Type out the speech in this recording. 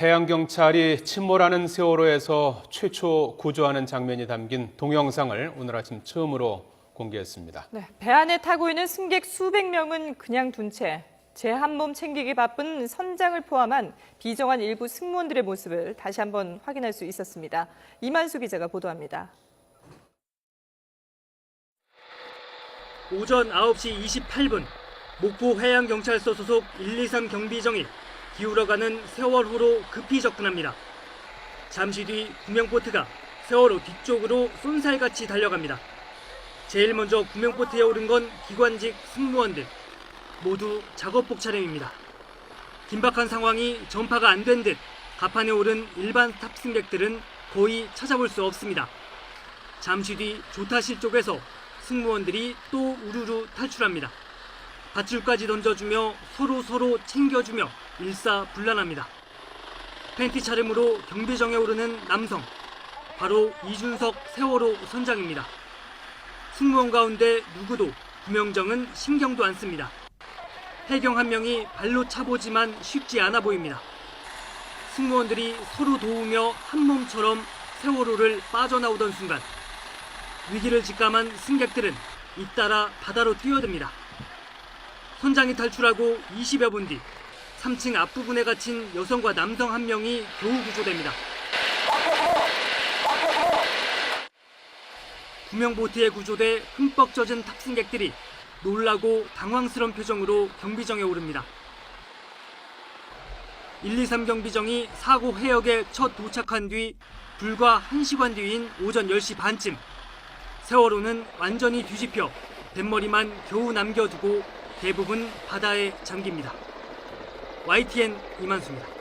해양경찰이 침몰하는 세월호에서 최초 구조하는 장면이 담긴 동영상을 오늘 아침 처음으로 공개했습니다. 네, 배 안에 타고 있는 승객 수백 명은 그냥 둔 채 제 한 몸 챙기기 바쁜 선장을 포함한 비정한 일부 승무원들의 모습을 다시 한번 확인할 수 있었습니다. 이만수 기자가 보도합니다. 오전 9시 28분 목포 해양경찰서 소속 123 경비정이 기울어가는 세월호로 급히 접근합니다. 잠시 뒤 구명보트가 세월호 뒤쪽으로 쏜살같이 달려갑니다. 제일 먼저 구명보트에 오른 건 기관직 승무원들 모두 작업복 차림입니다. 긴박한 상황이 전파가 안 된듯 갑판에 오른 일반 탑승객들은 거의 찾아볼 수 없습니다. 잠시 뒤 조타실 쪽에서 승무원들이 또 우르르 탈출합니다. 밧줄까지 던져주며 서로 서로 챙겨주며 일사불란합니다. 팬티 차림으로 경비정에 오르는 남성, 바로 이준석 세월호 선장입니다. 승무원 가운데 누구도 구명정은 신경도 안 씁니다. 해경 한 명이 발로 차보지만 쉽지 않아 보입니다. 승무원들이 서로 도우며 한 몸처럼 세월호를 빠져나오던 순간 위기를 직감한 승객들은 잇따라 바다로 뛰어듭니다. 선장이 탈출하고 20여 분 뒤 3층 앞부분에 갇힌 여성과 남성 한 명이 겨우 구조됩니다. 구명 보트에 구조돼 흠뻑 젖은 탑승객들이 놀라고 당황스러운 표정으로 경비정에 오릅니다. 123 경비정이 사고 해역에 첫 도착한 뒤 불과 1시간 뒤인 오전 10시 반쯤 세월호는 완전히 뒤집혀 뱃머리만 겨우 남겨두고 대부분 바다에 잠깁니다. YTN 이만수입니다.